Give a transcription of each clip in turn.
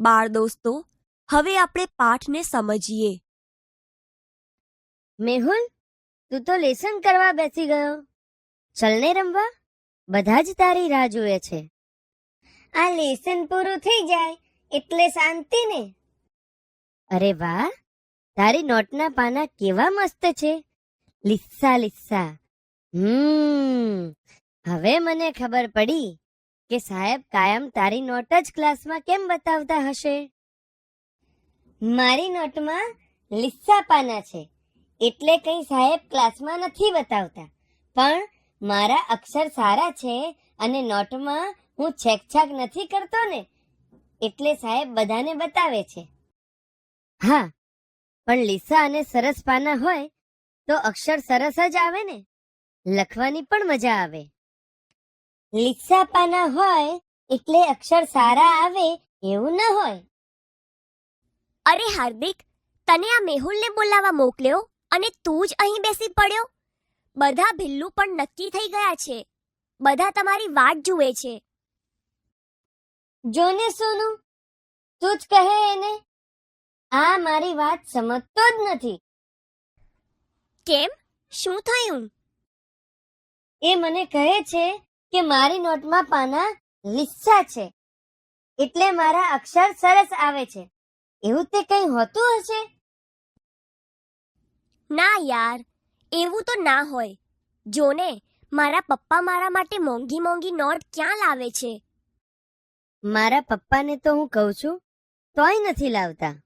બાળ દોસ્તો, હવે આપણે પાઠને સમજીએ. મેહુલ, તું તો લેસન કરવા બેસી ગયો. ચલને રમવા, બધા જ તારી રાહ જુએ છે. આ લેસન પૂરું થઈ જાય એટલે શાંતિ ને. અરે વાહ, તારી નોટના પાના કેવા મસ્ત છે. લિસ્સા લિસ્સા. હમ, હવે મને ખબર પડી. કે સાહેબ, કાયમ તારી નોટ જ ક્લાસમાં કેમ બતાવતા હશે? મારી નોટમાં લિસ્સા પાના છે. એટલે કંઈ સાહેબ ક્લાસમાં નથી બતાવતા. પણ મારા અક્ષર સારા છે અને નોટમાં હું છેકછાક નથી કરતો ને, એટલે સાહેબ બધાને બતાવે છે. હા, પણ લીસા અને સરસ પાના હોય તો અક્ષર સરસ જ આવે ને? લખવાની પણ મજા આવે. લીસા પાના હોય એટલે અક્ષર સારા આવે એવું ન હોય. અરે હાર્દિક તને આ મેહુલને બોલાવવા મોકલ્યો અને તું જ અહીં બેસી પડ્યો? બધા ભિલ્લું પણ નક્કી થઈ ગયા છે. બધા તમારી વાટ જુએ છે. જોને સોનું તું જ કહે એને આ મારી વાત સમજતો જ નથી. કેમ? શું થયું? એ મને કહે છે કે મારી નોટમાં પાના લીસા છે. એટલે મારા અક્ષર સરસ આવે છે. એવું તે કંઈ હોતું હશે? ના યાર એવું તો ના હોય. જોને મારા પપ્પા મારા માટે મોંઘી મોંઘી નોટ ક્યાં લાવે છે? મારા પપ્પાને તો હું કહું છું તોય નથી લાવતા.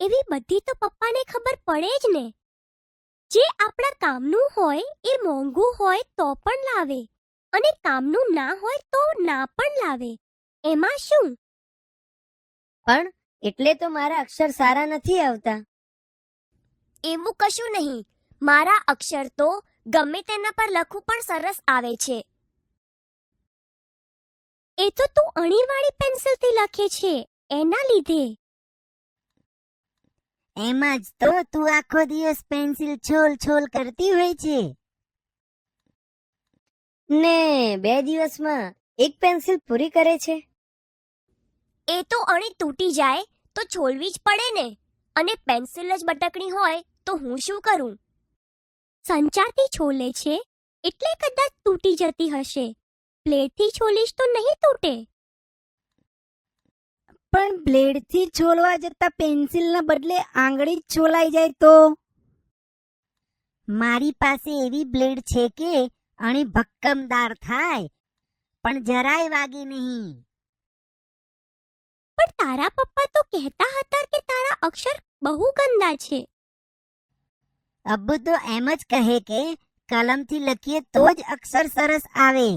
એવી બધી તો પપ્પાને ખબર પડે જ ને. જે આપણા કામનું હોય એ મોંઘું હોય તો પણ લાવે અને કામનું ના હોય તો ના પણ લાવે. એમાં શું? પણ એટલે તો મારા અક્ષર સારા નથી આવતા. એવું કશું નહીં. મારા અક્ષર તો ગમે તેના પર લખવું પણ સરસ આવે છે. એ તો તું અણીવાળી પેન્સિલથી લખે છે. એના લીધે. એમાં જ તો તું આખો દિવસ પેન્સિલ છોલ છોલ કરતી હોય છે. ને બે દિવસમાં એક પેન્સિલ પૂરી કરે છે? એ તો અણી તૂટી જાય તો છોલવી જ પડે ને. અને પેન્સિલ જ બટકણી હોય તો હું શું કરું? સંચારથી છોલે છે એટલે કદાચ તૂટી જતી હશે. પ્લેટથી છોલીશ તો નહીં તૂટે. પણ બ્લેડથી છોલવા જતા પેન્સિલના બદલે આંગળી છોલાઈ જાય તો? મારી પાસે એવી બ્લેડ છે કે અણી ભક્કમદાર થાય પણ જરાય વાગે નહીં. પણ તારા પપ્પા તો કહેતા હતા કે તારા અક્ષર બહુ ગંદા છે. અબ્બુ તો એમ જ કહે કે કલમથી લખીએ તો જ અક્ષર સરસ આવે.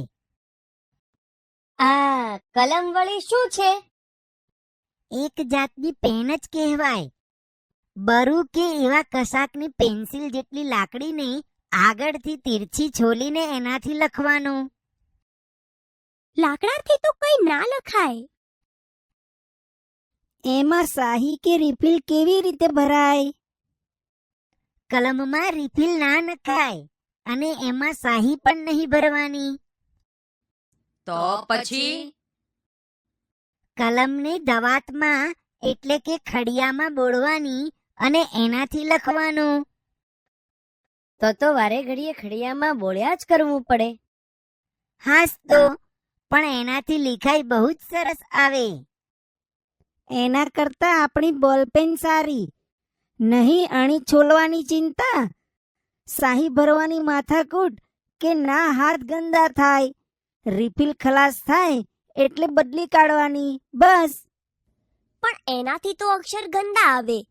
આ કલમ વળી શું છે? એક જાતની પેન જ કહેવાય. બરુ કે એવા કશાકની પેન્સિલ જેટલી લાકડીને આગળથી તીરછી છોલીને એનાથી લખવાનું. લાકડાથી તો કઈ ના લખાય. એમાં શાહી કે રિફિલ કેવી રીતે ભરાય? કલમમાં રિફિલ ના નખાય અને એમાં શાહી પણ નહીં ભરવાની. તો પછી? કલમને દવાતમાં એટલે કે ખડિયામાં બોળવાની અને એનાથી લખવાનું. તો તો વારે ઘડીએ ખડિયામાં બોળ્યા જ કરવું પડે. હાસ તો પણ એનાથી લીખાઈ બહુ જ સરસ આવે. એના કરતા આપણી બોલપેન સારી. નહીં અણી છોલવાની ચિંતા? શાહી ભરવાની માથાકૂટ કે ના હાથ ગંદા થાય? રિફિલ ખલાસ થાય? એટલે બદલી કાઢવાની. બસ. પણ એનાથી તો અક્ષર ગંદા આવે.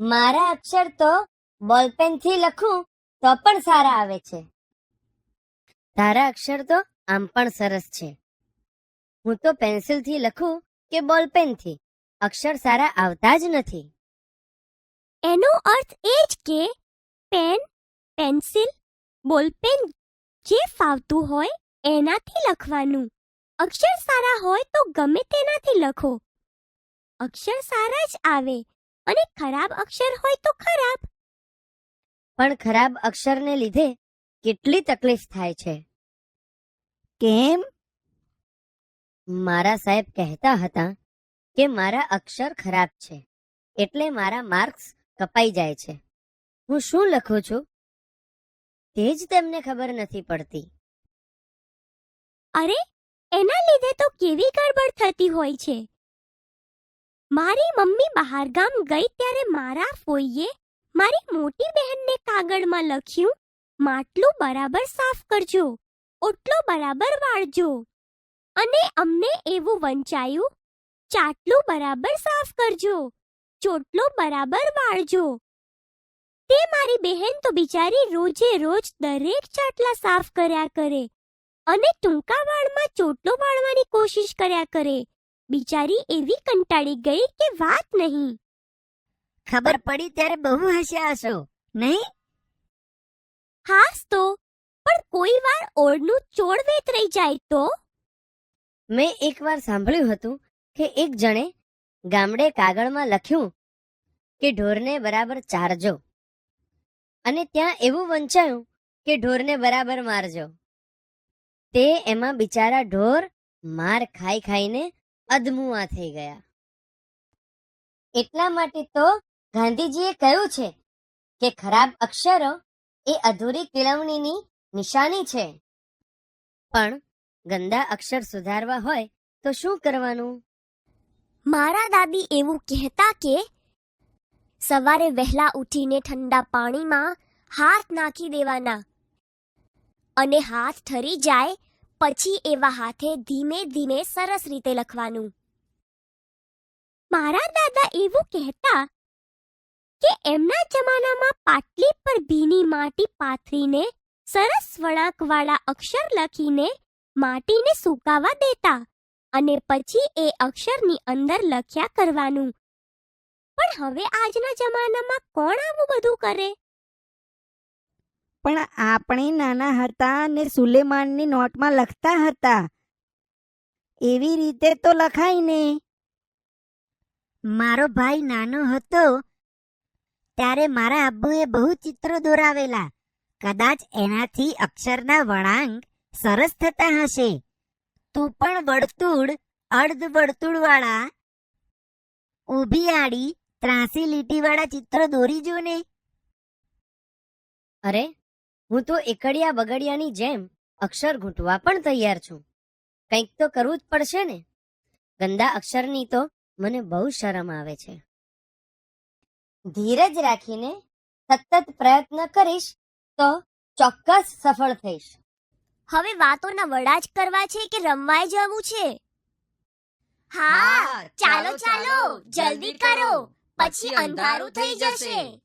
મારા અક્ષર તો બોલપેનથી લખું તો પણ સારા આવે છે. તારા અક્ષર તો આમ પણ સરસ છે. હું તો પેન્સિલથી લખું કે બોલપેનથી. અક્ષર સારા આવતા જ નથી. એનો અર્થ એ જ કે પેન પેન્સિલ બોલપેન જે ફાવતું હોય એનાથી લખવાનું. અક્ષર સારા હોય તો ગમે તેનાથી લખો. અક્ષર સારા જ આવે અને ખરાબ અક્ષર હોય તો ખરાબ. પણ ખરાબ અક્ષરને લીધે કેટલી તકલીફ થાય છે? કેમ? મારા સાહેબ કહેતા હતા કે મારા અક્ષર ખરાબ છે એટલે મારા માર્ક્સ કપાઈ જાય છે. હું શું લખું છું? તે જ તેમને ખબર નથી પડતી. અરે એના લીધે તો કેવી ગડબડ થતી હોય છે? મારી મમ્મી બહારગામ ગઈ ત્યારે મારા ફોઈએ મારી મોટી બહેનને કાગળમાં લખ્યું, માટલું બરાબર સાફ કરજો, ઓટલો બરાબર વાળજો. અને અમને એવું વંચાયું, ચાટલું બરાબર સાફ કરજો, ચોટલો બરાબર વાળજો. તે મારી બહેન તો બિચારી રોજે રોજ દરેક ચાટલા સાફ કર્યા કરે અને ટૂંકા વાળમાં ચોટલો વાળવાની કોશિશ કર્યા કરે. બિચારી એવી કંટાળી ગઈ કે વાત નહીં. ખબર પડી ત્યારે બહુ હસ્યા હશો નહીં? હાસ તો પણ કોઈ વાર ઓળનું ચોળ વેતરાઈ જાય તો? મેં એકવાર સાંભળ્યું હતું કે એક જણે ગામડે કાગળમાં લખ્યું કે ઢોરને બરાબર ચારજો. અને ત્યાં એવું વંચાયું કે ઢોરને બરાબર મારજો. તે એમાં બિચારા ઢોર માર ખાઈ ખાઈને અધમુઆ થઈ ગયા. એટલા માટે તો ગાંધીજીએ કહ્યું છે કે ખરાબ અક્ષરો એ અધૂરી કેળવણીની નિશાની છે. પણ ગંદા અક્ષર સુધારવા હોય તો શું કરવાનું? મારા દાદી એવું કહેતા કે સવારે વહેલા ઉઠીને ઠંડા પાણીમાં હાથ નાખી દેવાના. અને હાથ ઠરી જાય, પછી એવા હાથે ધીમે ધીમે સરસ રીતે લખવાનું. મારા દાદા એવું કહેતા કે એમના જમાનામાં પાટલી પર ભીની માટી પાથરીને સરસ વળાંકવાળા અક્ષર લખીને માટીને સુકાવા દેતા અને પછી એ અક્ષરની અંદર લખ્યા કરવાનું. પણ હવે આજના જમાનામાં કોણ આવું બધું કરે? પણ આપણે નાના હતા અને સુલેમાનની નોટમાં લખતા હતા. એવી રીતે તો લખાય ને. મારો ભાઈ નાનો હતો, ત્યારે મારા આબુએ બહુ ચિત્રો દોરાવેલા. કદાચ એનાથી અક્ષરના વળાંક સરસ થતા હશે. તું પણ વર્તુળ અર્ધ વર્તુળ વાળા ઊભી આડી ત્રાસી લીટી વાળા ચિત્રો દોરી જો ને. અરે હું તો એકડિયા બગડિયાની જેમ અક્ષર ઘૂંટવા પણ તૈયાર છું. કંઈક તો કરવું જ પડશે ને. ગંદા અક્ષરની તો મને બહુ શરમ આવે છે. ધીરજ રાખીને સતત પ્રયત્ન કરીશ તો ચોક્કસ સફળ થઈશ. હવે વાતોના વડા જ કરવા છે કે રમવાય જવું છે? હા ચાલો ચાલો જલ્દી કરો. પછી અંધારું થઈ જશે.